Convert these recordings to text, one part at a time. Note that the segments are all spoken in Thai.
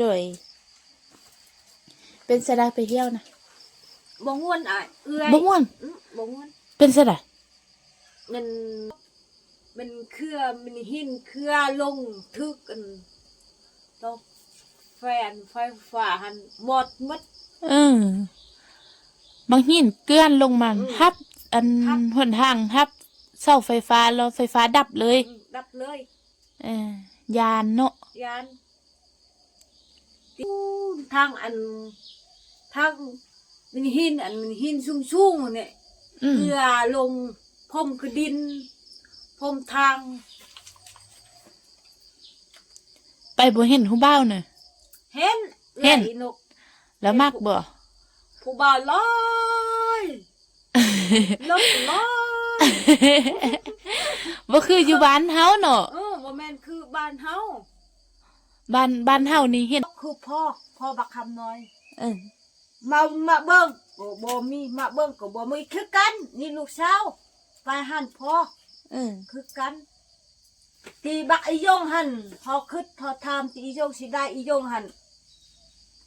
โดย เป็นสะไดไปเที่ยวนะบ่ม่วนอะเอื้อยบ่ม่วนอื้อบ่ม่วน เป็นสะไดมันมันเครือมันหินเครือลงทึกกันต้องแฟนไฟฟ้าหันหมดหมด เออบางหินเกลื่อนลงมาอืมทับ อันทับ หนทางทับเสาไฟฟ้าแล้วไฟฟ้าดับเลยอืมดับเลย เออยานเนาะยานอู้ ทางอันทางมันหินอันมันหินสูงๆเนี่ยอืมเรือลงพรมคือดินพรมทาง ไปบ่เห็นผู้บ่าวน่ะเห็นเห็นไหลนก แล้วมากบ่ผู้บ่าวลอยลบลอยบ่คืออยู่บ้านเฮาเนาะเออว่าแม่นคือบ้านเฮา บ้านบ้านเฮานี่เห็นคือพ่อพ่อบักคำน้อย เออมามาเบิ่งบ่บ่มีมาเบิ่งก็บ่มีคือกัน นี่ลูกสาวไปหันพ่อเออคือกันที่บักอียงหันพอคิดพอทำที่อียงสิได้อียงหัน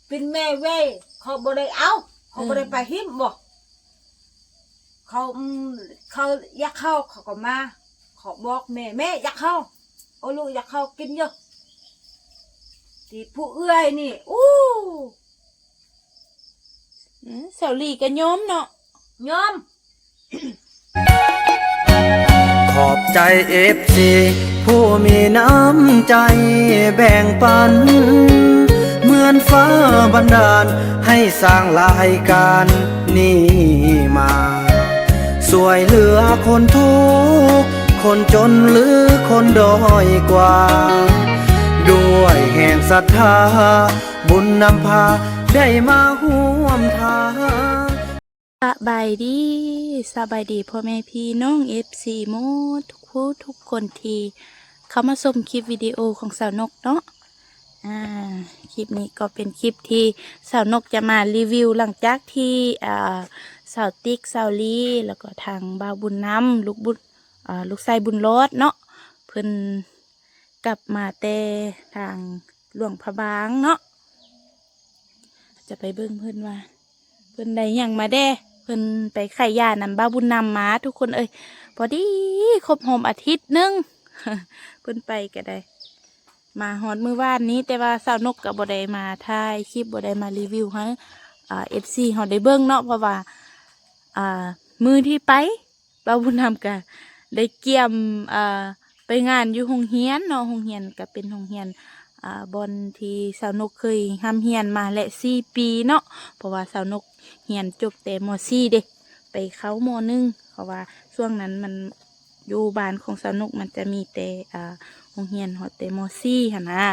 เป็นแม่เว้ยเขาบ่ได้เอาเขาบ่ได้ไปหิมบ่เขาอืมเขาอยากเข้าเขาก็มาเขาบอกแม่แม่อยากเข้าโอ้ลูกอยากเข้ากินเยอะ ที่ผู้เอื้อยนี่อู้อืมเสาหลีก็โยมเนาะยอม ขอบใจเอฟซีผู้มีน้ำใจแบ่งปัน เหมือนฟ้าบันดาล ให้สร้างรายการนี้มา สวยเหลือคนทุกข์คนจนหรือคนด้อยกว่า ด้วยแห่งศรัทธา บุญนำพาได้มาห่วมทางสบายดีสบายดีพ่อแม่พี่น้อง FC หมดทุกผู้ทุกคนทีเขามาชมคลิปวิดีโอของสาวนกเนาะอ่าคลิปนี้ก็เป็นคลิปที่สาวนกจะมารีวิวหลังจากที่อ่าสาวติ๊กสาวลีแล้วก็ทางบ่าวบุญน้ำลูกบุญอ่าลูกชายบุญรอดเนาะเพิ่น กลับมาแต่ทางหลวงพระบางเนาะจะไปเบิ่งเพิ่อนว่า เพิ่อนได้หยังมาแด้เพิ่อนไปไข่ยานำบ้าบุญนำมาทุกคนเอ้ยพอดีครบหอมอาทิตย์หนึงเพิ่อนไปก็ได้ มาฮอดมือว่านนี้ แต่ว่าสาวนกกับบ่ไดมาถ่ายคลิปบ่ไดมารีวิวให้อ่า FC เฮาได้เบิ่งเนาะเพราะว่ามือที่ไปบ้าบุญนำก็ได้เกี่ยมอ่า ไปงานอยู่โรงเรียนเนาะโรงเรียนก็เป็นโรงเรียนอ่าบอนที่สาวนกเคยทำเฮียนมาและสี่ปีเนาะเพราะว่าสาวนกเฮียนจบแต่มสี่เด็ไปเข้ามหนึ่งเพราะว่าช่วงนั้นมันอยู่บ้านของสาวนกมันจะมีแต่อ่าโรงเรียนหอดแต่มสี่หนนะ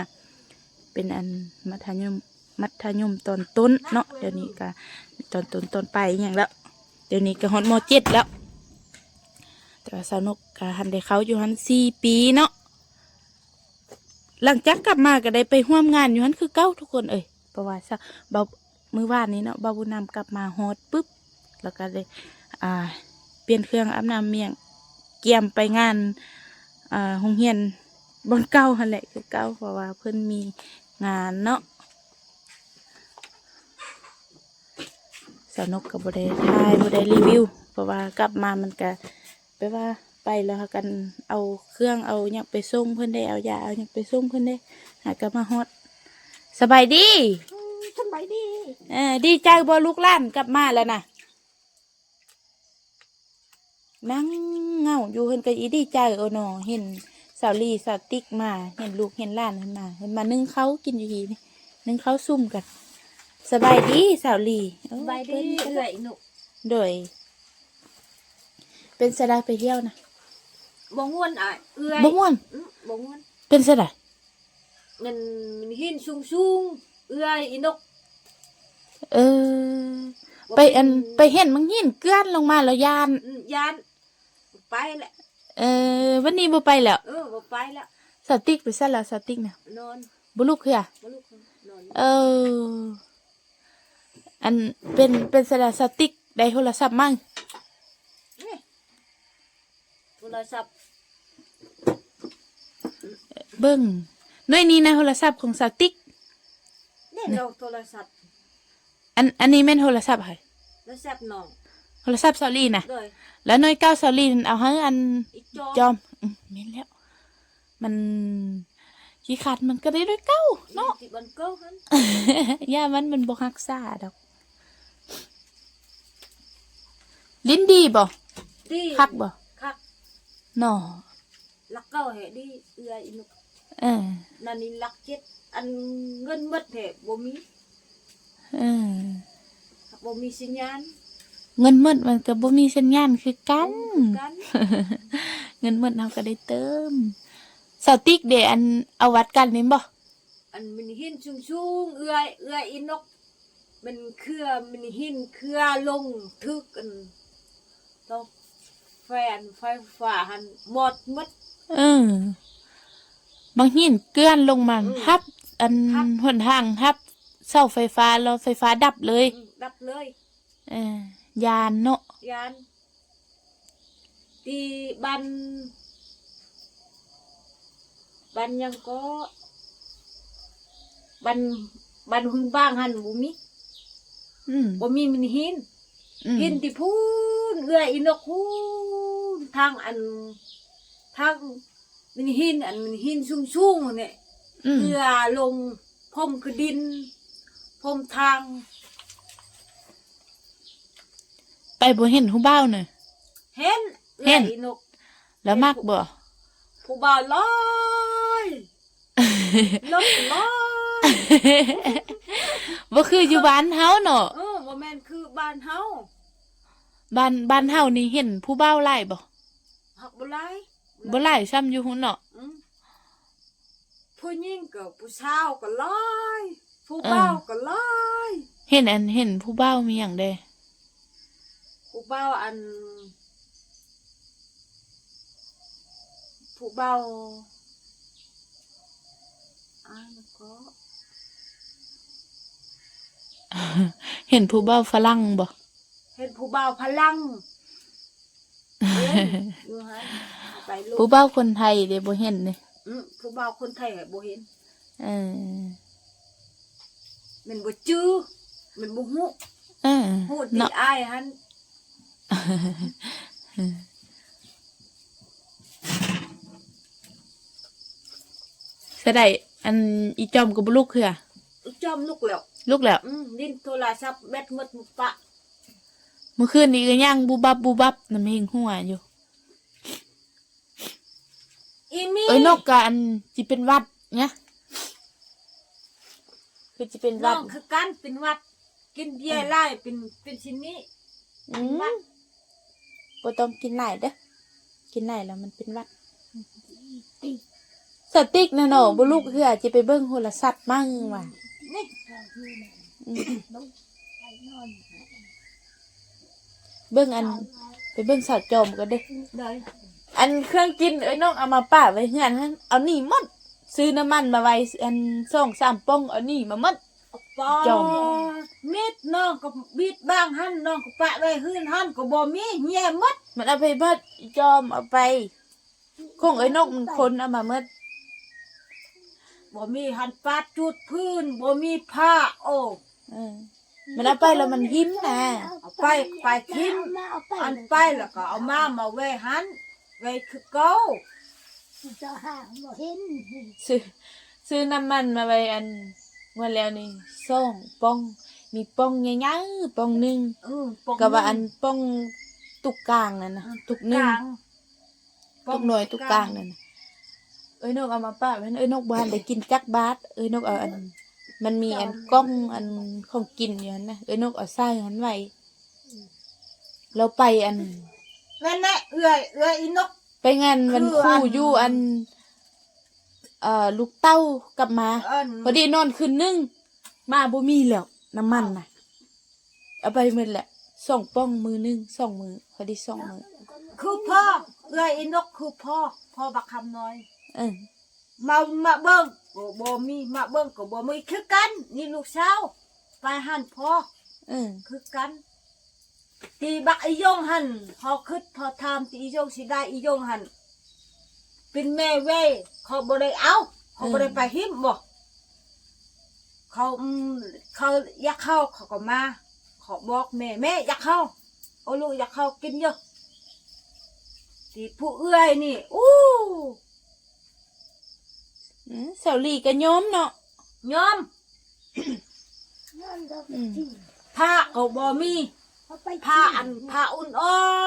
เป็นอันมัธยมมัธยมตอนต้นเนาะเดี๋ยวนี้ก็ตอนต้นตอนไปอย่างแล้วเดี๋ยวนี้ก็ฮอดมเจ็ดแล้ว แต่ว่าสาวนกก็หันได้เขาอยู่หันสี่ปีเนาะหลังจากกลับมาก็ได้ไปร่วมงานอยู่นั้นคือเก้าทุกคนเอ่ยเพราะว่าซะเบามือวานนี้เนาะบาบุญนำกลับมาฮอดปุ๊บแล้วก็เลยอ่า เปลี่ยนเครื่องอาบน้ำเมียงเกียมไปงานอ่าโรงเรียนบอนเก้าหันแหละคือเก้าเพราะว่าเพิ่นมีงานเนาะสาวนกกับบได้ถ่ายบได้รีวิว เพราะว่ากลับมามันก็ แปลว่าไปแล้วหากันเอาเครื่องเอาเนี่ยงไปส่งเพื่อนได้เอายาเอาเนี่ยงไปส่งเพื่อนได้หากลับมาฮอดสบายดีสบายดีเออดีใจบ่ลูกหล้านกลับมาแล้วนะนั่งเหงาอยู่เพิ่นก็อีดีใจโอ้หนอเห็นสาวลีสาวติ๊กมาเห็นลูกเห็นหล้านเห็นมาเห็นมานึ่งเขาวกินอยู่ทีนี่นึ่งเขาวซุ่มกันสบายดีสาวลีเอสอบายดีเพิ่นเอื้อยหนุโดย เป็นสะไดไปเที่ยวนะบ่ม่วนอะเอื้อยบ่ม่วนอื้อบ่ม่วนเป็นสะไดมันมันหินสูงๆเอื้อยอีนกเออไปอันไปเห็นมังหินเกลื่อนลงมาแล้วยาน อืมยานไปแหละเออ วันนี้บ่ไปแล้วเออบ่ไปแล้วสาวติ๊กไปซะแล้วสาวติ๊กนะนอนบ่ลูกคืออะบ่ลุกนอนเออ อันเป็นเป็นสระสติกได้โทรศัพท์มั่งนี่โท รศัพท์เบิ้งน้อยนี้ในะโทรศัพท์ของสติกนี่เราโทรศัพท์อันอันนี้แม่นโทรศัพท์ค่ะโทรศัพท์น้องโทรศัพท์ซอรี่น่ะเลยแล้วน้อยเก้าซอรี่นั่นเอาให้อันอีจอจอมอืมแม่นแล้ว มันขี้ขาดมันก็ได้ด้วยเก้าเนาะ ที่บันเก้าหันย่ามันมันบ่ฮักษาดอก ลิ้นดีบ่ดีคักบ่ คักหนอลักเก้าแห่ดีเอื้ออินุกเออนั่นนี่ลักเจ็ดอันเงินหมดแห่บ่มีเออบ่มีสัญญาณเงินหมดมันก็บ่มีสัญญาณคือกัน กันเงินหมดเฮาก็ได้เติมสาวติ๊กเดอันเอาวัดกันนี่บ่อันมันหินชุ่งๆเอื้อเอื้ออินกมันเครือมันหินเครือลงทึกอันต้องแฟนไฟฟ้าหันหมดหมด เออ บางหินเกลื่อนลงมาอืมทับ อันทับ หนทางทับเสาไฟฟ้าแล้วไฟฟ้าดับเลยอืมดับเลยเออยานเนาะยานตีบันบันยังก็บันบันหึงบ้างหันบุมีอืมบ่มีมันหิน อืม หินที่พูนเอื้ออินกพูน ทางอันทางมันหินอันมันหินชุ่งๆเนี่ยอืมเอื้อลงพรมคือดินพรมทางไปบ่เห็นผู้บ่าวน่ะ เห็นเห็เอื้อนอินก แล้วมักบ่ ผู้บ่าวลอยลบลอยบ่คืออยู่บ้านเฮาเนาะเออบ่แม่นคือบ้านเฮาบ้านบ้านเฮานี่เห็นผู้บ่าวหลายบ่ หักบ่หลายบ่หลายซ้ำอยู่หุ่นเนาะอืมผู้หญิงก็ผู้ชาวก็หลายผู้บ่าวก็หลายเห็นอันเห็นผู้บ่าวมีหยังเด้ผู้บ่าวอัน ผู้บ่าวอ่านก็เห็นผู้บ่าวฝรั่งบ่เห็นผู้บ่าวพลังเห็น อยู่ฮะไปลูผู้กบ่าวคนไทยเด้บ่เห็นนี่อืมผู้บ่าวคนไทยอะบ่เห็นเออมันบ่จื้อมันบ่ฮู้เออฮู้ดีเนาะอ้ายหันเสยได้อันอีจอมก็บ่ลุกคืออะจอมลูกแล้วลุกแล้ว อืมดินโทรศัพท์แบตหมดมุปะเมื่อคืนนี้ก็ย่างบูบับบูบับน้ำเฮงหัวอยู่ อีมีเอ้ยนกกะอันจิเป็นหวัดเนี่ยคือจิเป็นหน้วัอดงคือกันเป็นหวัด กินเบียร์ไล่เป็นเป็นชิ้นนี้อืมบ่ต้องกินไหลายเด้อกินไหลายแล้วมันเป็นหวัด สติ๊กนะเนาะบ่ลูกคืออาจจะไปเบิ่งโทรศัพท์มั่งว่ะนี่ อืม เบิ่งอัน ไปเบิ่งสาวจอมก็เด้อเลยอันเครื่องกินเอ้ยน้องเอามาป้าไว้เฮือนหั่นเอานี่หมดซื้อน้ำมันมาไว้อันสองสามป้องเอานี่มาหมด ปอจอม มิดน้องก็บิดบ้างหันน้องก็ปะไว้หื้นหันก็บ่มีเหี่ยหมดมันเอาไปเบิดอีจอมเอาไปคงไอ้นกมันคนเอามาเมื่อบ่มีหันปาดจุดพื้นบ่มีผ้าโอ้ เออ มันเอาไปแล้วมันหิมนะเอาไปไปทิ้งอันไปแล้วก็เอามามาไว้หันไว้คือเก่าจะหาบ่เห็นซื้อซื้อน้ำมันมาไว้อันเมื่อแล้วนี่ส่งป้อง มีป้องใหญ่ๆป้องหนึ่งเออปกกับว่าอันป้องตุกกลางนั่นนะตุกหนึ่งลางตุกหน่วยตุกกลางนั่นน่ะเอ้ยนกเอามาป้าไว้เอ้ยนกบ้านได้กินจักบาทเอ้ยนกเอาอัน มันมีอันกล้องอันของกินอยู่นั่นนะเอ้ยนกเอาใส่หันไว้เราไปอันนั่นแหละเอื้อยเอื้อยอีนก ไปงานวันคือคู่อันอยู่อัน เอ่อลูกเต้ากลับมาเอิ้นพอดีนอนคืนนึงมาบ่มีแล้วน้ำมันน่ะเอาไปหมืดแหละสองป้องมือหนึงสองมือพอดีสองมือคือพ่อเอื้อยอีนกคือพ่อพ่อบักคำน้อย เออมามาเบิ่ง ก็บ่มีมาเบิ่งก็บ่มีคือกัน นี่ลูกสาวไปหันพ่อเออคือกันตีบักอียงหันพอคิดพอทำตีอียงสิได้อียงหันเป็นแม่เว้ยเขาบ่ได้เอาเขาบ่ได้ไปหิมบ่เขาอืมเขาอยากเข้าเขาก็มาเขาบอกแม่แม่อยากเข้าโอ้ลูกอยากเข้ากินเยอะที่ผู้เอื้อยนี่อู้ อืมสาวลีก็โยมเนาะยอมนั่นก็ไปอืมที่ผ้าก็บ่มีเขาไปผ้าอันผ้าอุ่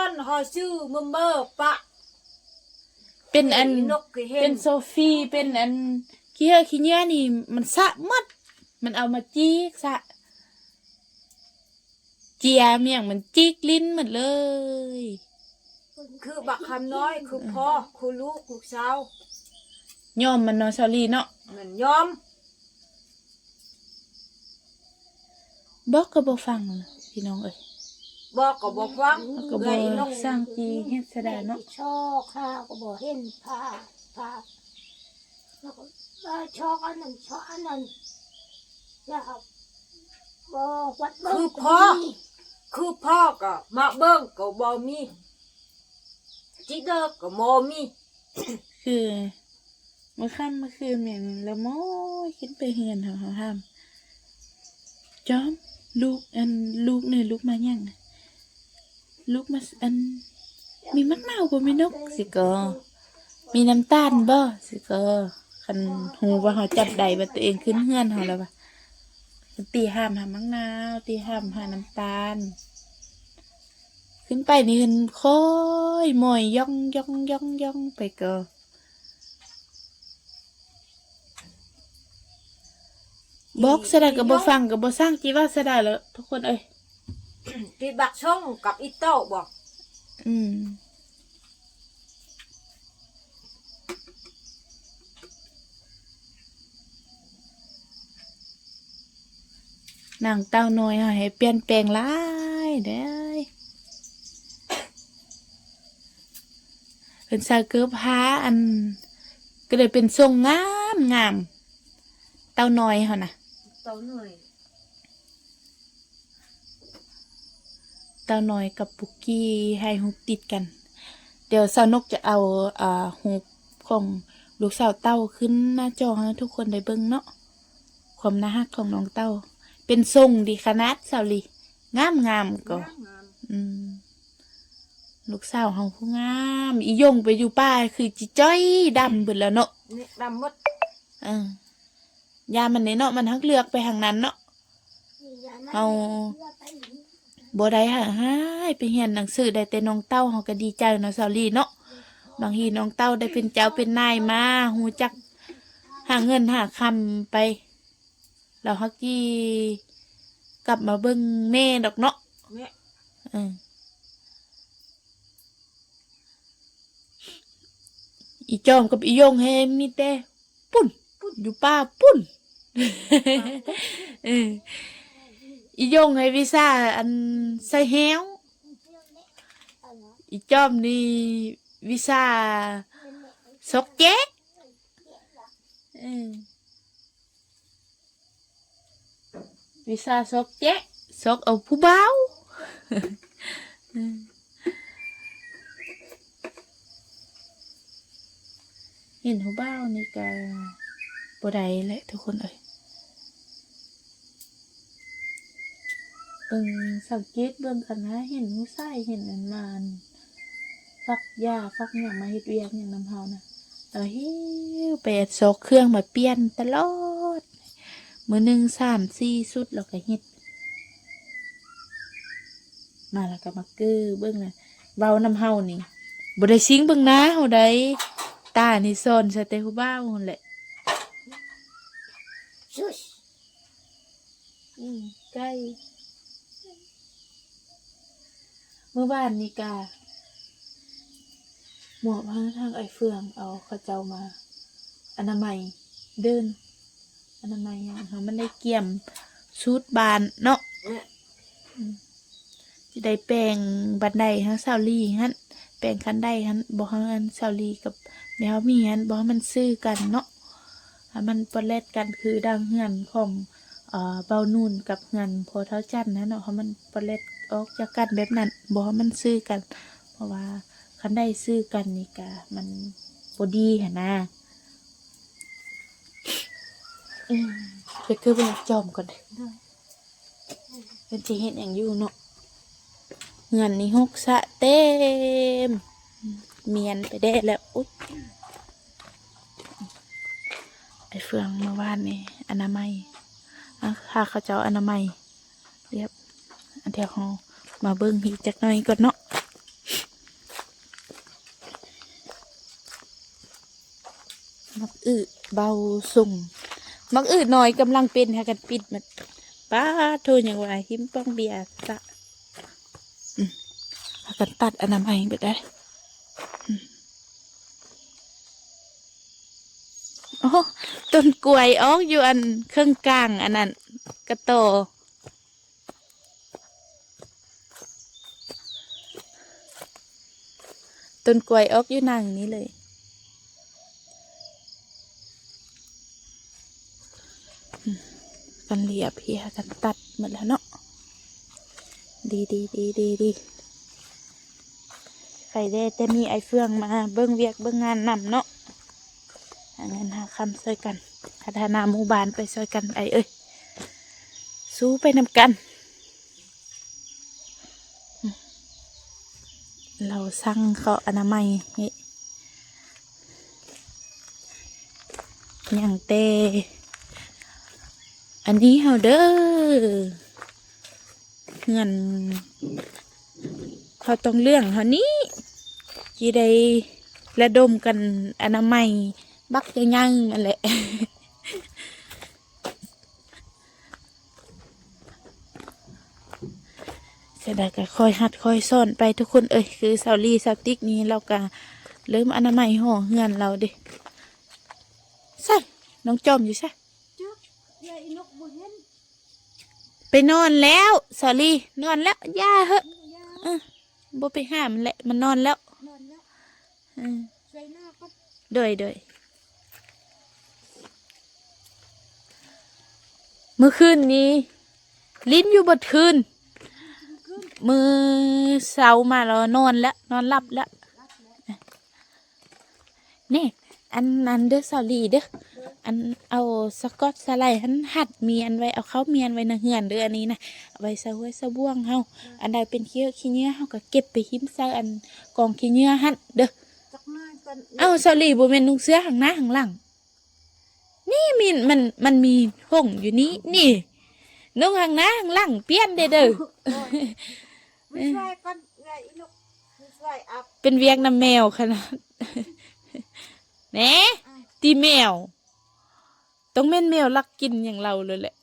นๆหอชื่อมึมเบอร์ปะเป็นอันนกก็เห็เป็นนโซฟีเป็นอันเคี้ยขี้เนี้ยนี่มันสะมัด มันเอามาจีกสะ เจียเมียงมันจิกลิ้นหมดเลย คือบักคำน้อยคือพ่อคือลูกคือสาว ยอมมันเนาะสาวลีเนาะเหมือนยอมบอกก็บ่ฟังเลยพี่น้องเอ้ยบอกก็บอกฟังก็บ่เอื้อยนกสร้างจีเฮ็ดสะดาเนาะชอกข้าวก็บอกเห็นผ้าผ้าแล้วก็เออชอกอันนั้นชอกอันนั้นแล้วก็บอกวัดเบิ้งคือพ่อคือพ่อก็มาเบิ้งก็บ่มีจิเดอร์ก็บ่มีคือเมื่อค่ำเมื่อคืนแม่งละโมยคิดไปเฮือนเฮาเฮาห้ามจอมลูกอันลูกเนี่ยลูกมายังลูกมาอัน มีมักเน่าวบ่มีนกสิก็มีน้ำตาลบ่สิก็คันหูว่าเฮาจับได้ว่าตัวเองขึ้นเฮือนเฮาแล้วว่าตีห้ามหามักนาวตีห้ามหาน้ำตาล ขึ้นไปนี่เห็นค่อยมอยย่องย่องย่องย่องไปก็ บอกสดาก็บ่ฟังก็บ่สร้างจีว่าสดาแล้วทุกคนเอ้ยที่บักช่องกับอีเต้าบอกอืม นางเต้าน้อยให้เปลี่ยนแปลงหลายเด้อเป็นสาเกือบหาอัน ก็เลยเป็นทรงงามงาม เต้าน้อยเขานะ เต้าหน่อยเต้าน้อยกับปุกกี้ให้ฮุกติดกัน เดี๋ยวสาวนกจะเอาอ่าฮุกของลูกสาวเต้าขึ้นหน้าจอให้ทุกคนได้เบิ่งเนาะความน่ารักของน้องเต้า เป็นทรงดีขนาดสาวลีงามงามๆก็งามอืมลูกสาวเฮาผู้งามอียงไปอยู่ป้าคือจิจ้อยดำเบิดแล้วเนาะๆนี่ดำหมดเออ ยามันนี่เนาะมันทักเลือกไปทางนั้นเนาะเอาบ่ได้หาให้ไปเรียนหนังสือได้แต่น้องเต้าเฮาก็ดีใจเนาะสาวลีเนาะบางทีน้องเต้าได้เป็นเจ้าเป็นนายมาฮู้จักหาเงินหาคำไปแล้วฮักกี้กลับมาเบิ่งแม่ดอกเนาะแม่เอออีจอมกับอียงเฮมีแต่ปุ่นอยู่ป้าปุ่น เอออียงให้วิซ่าอันใส่แฮวอีจอมนี่วิซ่าซอกแจ๊กเอ เบิ่งสังเกตเบิ่งกันนะเห็นผู้ชายเห็นอันมานฟักยาฟักหยังมาเฮ็ดเวียกหยังนำเฮานะเอาเฮ้วไปซอกเครื่องมาเปลี่ยนตลอดมื้อหนึงสามสี่สุดแล้วก็เฮ็ดมาแล้วก็มาเกือเบิ่งนะเว้านำเฮานี่บ่ได้ซิงเบิ่งหน้าเฮาได้ตานี่ซ่อนใส่แต่ผู้บ่าวนั่นแหละชุชอืมใกล้ เมื่อวานนี่กาหมวกพาทางไอ้เฟืองเอาเขาเจ้ามา อนามัยเดิน อนามัยอย่างเขามันได้เกี่ยมชุดบานเนาะแม่จะได้แปลงบันไดทั้งซาวลีฮันแปลงคันไดฮันบอกให้มันซาวลีกับแมวมีฮันบอกให้มันซื้อกันเนาะให้มันปะเล็ดกันคือดังเฮือนของ เออเบานูนกับเฮือนพอเท้าจันนะเนาะให้มันปเล็ดออกจากกันแบบนั้นบอกให้มันซื้อกัน เพราะว่าคันได้ซื้อกันนี่กะมันบดีเหนนะอืมไปคือเป็นจอมก่อนเด้อเป็นสิเฮ็ดหยังอยู่เนาะเงินนี่หกสะเต็มเมียนไปได้แล้วอุ๊ยไอเฟืองเมื่อวานนี่อนามัย อะค่าเขาเจ้าอนามัยเรียบอันเดียวเขามาเบิ้งหีจักหน่อยก่อนเนาะมักอึเบาสุ่มมักอึหน่อยกำลังเป็นหากันปิดมันป้าโทษอย่างไรหิมป้องเบียร์สะหากันตัดอนามัยไปได้ โอ้ต้นกล้วยออกอยู่อันเครื่องกลาง อันนั้นกระโตต้นกล้วยออกอยู่นางนี้เลยกันเหลียบเพียกันตัดหมดแล้วเนาะดีดีดีดีดีใครได้แต่มีไอเฟืองมาเบิ้งเวียกเบิ้งงานนำเนาะ เงินหาคำช่วยกันพัฒนาหมู่บ้านไปช่วยกันไอเอ้ยสู้ไปนำกัน เราสั่งเขาอนามัยนี่ย่างเตอันนี้เฮาเด้อเงินเขาต้องเรื่องเขานี้จีได้ระดมกันอนามัย บักยังยังนั่นแหละเสยดายก็คอยหัดคอยซ่อนไปทุกคนเอ้ยคือสาวลีสาวติ๊กนี้เราก็เริ่มอนามัยห่อเฮือนเราเดิสั่นน้องจอมอยู่ใช่จ๊ะยายนกบ่เห็นไปนอนแล้วสาวลีนอนแล้วย่าเหอะยาเออบ่ไปห้ามมันแหละมันนอนแล้วนอนแล้วอืมใส่หน้าก็โดยโดย มื่อคืนนี้ ลิ้นอยู่บนคืน มือเสามาแล้วนอนแล้วนอนหลับแล้วนี่อันนั้นเด้อสาลีเด้ออันเอาสกอตสไลด์หันหัดเมียนไว้เอาเขาเมียนไว้ในเฮือนเด้ออันนี้นะเอาไว้ใส่ห้วยสะบ่วงเฮาอันใดเป็นเขี้ยวขี้เหนื้อเฮาก็เก็บไปหิ้มใส่อันกองขี้เหนื้อหันเด้อจักหน้อยกันเอาสาลีบ่แม่นนุ่งเสื้อข้างหน้าข้างหลัง นี่มีมันมันมีห่งอยู่นี้นี่นุ่งข้างหน้าข้างหลังเปลี่ยนเด้อเด้อไม่ใช่กันยายนกไม่ใช่อับเป็นเวียงน้ำแมวขนาดแหนตีแมว ต้องแม่นแมวลักกินอย่างเราเลยแหละ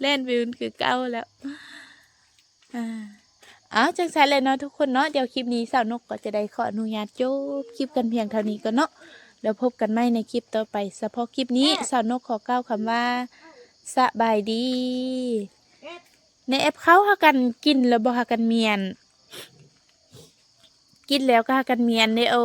เล่นวิวคือเก้าแล้วอ่าเอาจังสันเลยเนาะทุกคนเนาะเดี๋ยวคลิปนี้สาวนกก็จะได้ขออนุญาตจบคลิปกันเพียงเท่านี้ก็เนาะ แล้วพบกันใหม่ในคลิปต่อไปเฉพาะคลิปนี้สาวนกขอกล่าวคำว่าสบายดีเอ็ดในแอปเขาหากันกินแล้วบ่หากันเมียน กินแล้วก็หากันเมียนเด้อโอ